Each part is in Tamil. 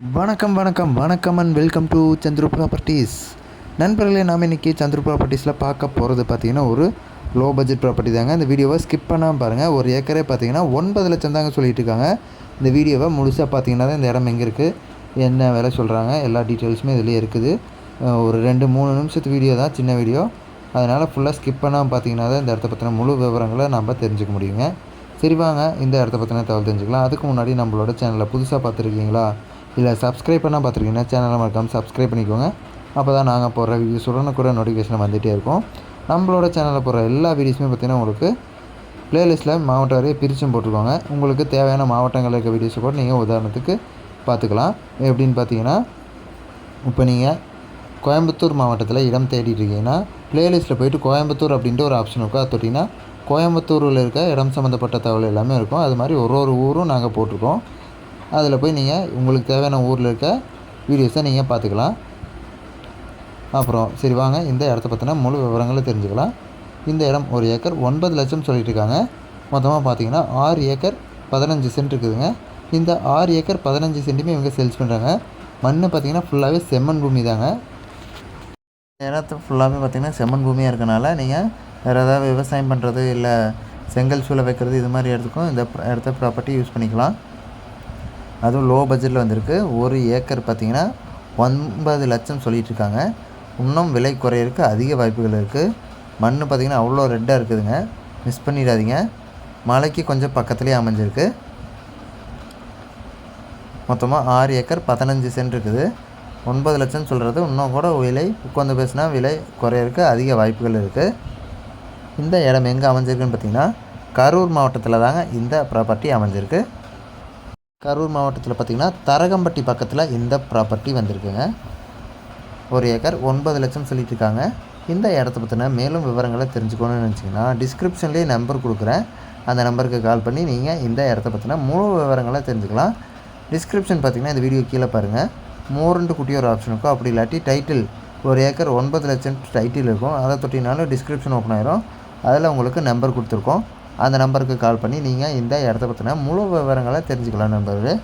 வணக்கம் வணக்கம் வணக்கம் and welcome to Chandru properties நண்பர்களே நாம் இன்றைக்கி சந்துரு ப்ராப்பர்ட்டிஸில் பார்க்க போகிறது பார்த்தீங்கன்னா ஒரு லோ பட்ஜெட் ப்ராப்பர்ட்டி தாங்க. இந்த வீடியோவை ஸ்கிப் பண்ணாமல் பாருங்கள் ஒரு ஏக்கரே பார்த்தீங்கன்னா ஒன்பது லட்சம் தாங்க சொல்லிட்டு இருக்காங்க. இந்த வீடியோவை முழுசாக பார்த்தீங்கன்னா தான் இந்த இடம் எங்கே இருக்குது என்ன விலை சொல்கிறாங்க எல்லா டீட்டெயில்ஸுமே இதுலேயே இருக்குது. ஒரு ரெண்டு மூணு நிமிஷத்து வீடியோ தான் சின்ன வீடியோ. அதனால் ஃபுல்லாக ஸ்கிப் பண்ணாமல் பார்த்தீங்கன்னா தான் இந்த இடத்த பற்றின முழு விவரங்களை நம்ம தெரிஞ்சுக்க முடியுங்க. சரி வாங்க. இந்த இடத்த பற்றின தகவல் தெரிஞ்சுக்கலாம். அதுக்கு முன்னாடி நம்மளோட சேனலை புதுசாக பார்த்துருக்கீங்களா? இல்லை சப்ஸ்கிரைப் பண்ணால் பார்த்துருக்கீங்கன்னா சேனலை மறக்காமல் சப்ஸ்கிரைப் பண்ணிக்கோங்க. அப்போ தான் நாங்கள் போடுற வீடியோஸ் உடனுக்குட நோட்டிஃபிகேஷன் வந்துகிட்டே இருக்கும். நம்மளோட சேனலில் போடுற எல்லா வீடியோஸுமே பார்த்தீங்கன்னா உங்களுக்கு ப்ளேலிஸ்ட்டில் மாவட்டம் வரையும் பிரிச்சும் போட்டிருக்கோங்க. உங்களுக்கு தேவையான மாவட்டங்களில் இருக்க வீடியோஸை கூட நீங்கள் உதாரணத்துக்கு பார்த்துக்கலாம். எப்படின்னு பார்த்தீங்கன்னா இப்போ நீங்கள் கோயம்புத்தூர் மாவட்டத்தில் இடம் தேடிட்டு இருக்கீங்கன்னா ப்ளேலிஸ்ட்டில் போயிட்டு கோயம்புத்தூர் அப்படின்ட்டு ஒரு ஆப்ஷன் இருக்கும் அது தொட்டிங்கன்னா கோயம்புத்தூரில் இருக்க இடம் சம்மந்தப்பட்ட தகவல் எல்லாமே இருக்கும். அது மாதிரி ஒரு ஒரு ஊரும் நாங்கள் போட்டிருக்கோம். அதில் போய் நீங்கள் உங்களுக்கு தேவையான ஊரில் இருக்க வீடியோஸை நீங்கள் பார்த்துக்கலாம். அப்புறம் சரி வாங்க இந்த இடத்த பற்றின முழு விவரங்களை தெரிஞ்சுக்கலாம். இந்த இடம் ஒரு ஏக்கர் ஒன்பது லட்சம் சொல்லிட்டு இருக்காங்க. மொத்தமாக பார்த்தீங்கன்னா ஆறு ஏக்கர் பதினஞ்சு சென்ட் இருக்குதுங்க. இந்த ஆறு ஏக்கர் பதினஞ்சு சென்ட்டுமே இவங்க சேல்ஸ் பண்ணுறாங்க மண் பார்த்தீங்கன்னா ஃபுல்லாகவே செம்மண் பூமி தாங்க. இடத்து ஃபுல்லாகவே பார்த்தீங்கன்னா செம்மண் பூமியாக இருக்கனால நீங்கள் வேறு ஏதாவது விவசாயம் பண்ணுறது இல்லை செங்கல் சூளை வைக்கிறது இது மாதிரி இடத்துக்கும் இந்த இடத்த ப்ராப்பர்ட்டி யூஸ் பண்ணிக்கலாம். அதுவும் லோ பட்ஜெட்டில் வந்திருக்கு. ஒரு ஏக்கர் பார்த்திங்கன்னா ஒன்பது லட்சம் சொல்லிகிட்ருக்காங்க இன்னும் விலை குறையிறதுக்கு அதிக வாய்ப்புகள் இருக்குது மண் பார்த்திங்கன்னா அவ்வளோ ரெட்டாக இருக்குதுங்க. மிஸ் பண்ணிடாதீங்க. மலைக்கு கொஞ்சம் பக்கத்துலேயே அமைஞ்சிருக்கு. மொத்தமாக ஆறு ஏக்கர் பதினஞ்சு சென்ட் இருக்குது. ஒன்பது லட்சம் சொல்கிறது இன்னும் கூட விலை உட்காந்து பேசினா விலை குறையிறதுக்கு அதிக வாய்ப்புகள் இருக்குது இந்த இடம் எங்கே அமைஞ்சிருக்குன்னு பார்த்தீங்கன்னா கரூர் மாவட்டத்தில் தாங்க இந்த ப்ராப்பர்ட்டி அமைஞ்சிருக்கு. கரூர் மாவட்டத்தில் பார்த்திங்கன்னா தரகம்பட்டி பக்கத்தில் இந்த ப்ராப்பர்ட்டி வந்திருக்குங்க. ஒரு ஏக்கர் ஒன்பது லட்சம் சொல்லிட்டு இருக்காங்க. இந்த இடத்த பற்றின மேலும் விவரங்களை தெரிஞ்சுக்கணும்னு நினச்சிங்கன்னா டிஸ்கிரிப்ஷன்லேயே நம்பர் கொடுக்குறேன். அந்த நம்பருக்கு கால் பண்ணி நீங்கள் இந்த இடத்த பற்றின முழு விவரங்களை தெரிஞ்சுக்கலாம். டிஸ்கிரிப்ஷன் பார்த்தீங்கன்னா இந்த வீடியோ கீழே பாருங்கள் மோரண்டு குட்டி ஒரு ஆப்ஷன் இருக்கும். அப்படி இல்லாட்டி டைட்டில் ஒரு ஏக்கர் ஒன்பது லட்சம் டைட்டில் இருக்கும். அதை தொட்டினாலும் டிஸ்கிரிப்ஷன் ஓப்பன் ஆயிரும். அதில் உங்களுக்கு நம்பர் கொடுத்துருக்கோம். அந்த நம்பருக்கு கால் பண்ணி நீங்கள் இந்த இடத்த பற்றின முழு விவரங்களை தெரிஞ்சுக்கலாம் நண்பர்களே.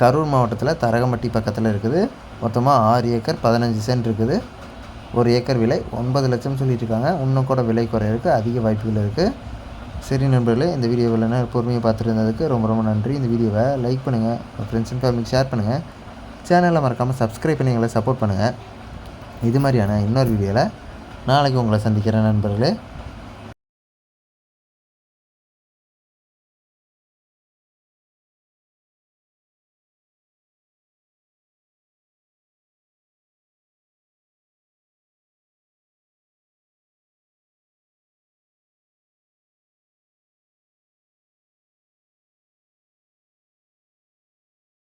கரூர் மாவட்டத்தில் தரகம்பட்டி பக்கத்தில் இருக்குது. மொத்தமாக ஆறு ஏக்கர் பதினஞ்சு சென்ட் இருக்குது. ஒரு ஏக்கர் விலை ஒன்பது லட்சம் சொல்லிட்டு இருக்காங்க. இன்னும் கூட விலை குறையிறதுக்கு அதிக வாய்ப்புகள் இருக்குது சரி நண்பர்களே இந்த வீடியோவில் என்ன பொறுமையாக பார்த்துட்டு இருந்ததுக்கு ரொம்ப ரொம்ப நன்றி. இந்த வீடியோவை லைக் பண்ணுங்கள் உங்கள் ஃப்ரெண்ட்ஸ் அண்ட் ஃபேமிலிக்கு ஷேர் பண்ணுங்கள் சேனலை மறக்காமல் சப்ஸ்கிரைப் பண்ணி எங்களை சப்போர்ட் பண்ணுங்கள் இது மாதிரியான இன்னொரு வீடியோவில் நாளைக்கு உங்களை சந்திக்கிறேன் நண்பர்களே.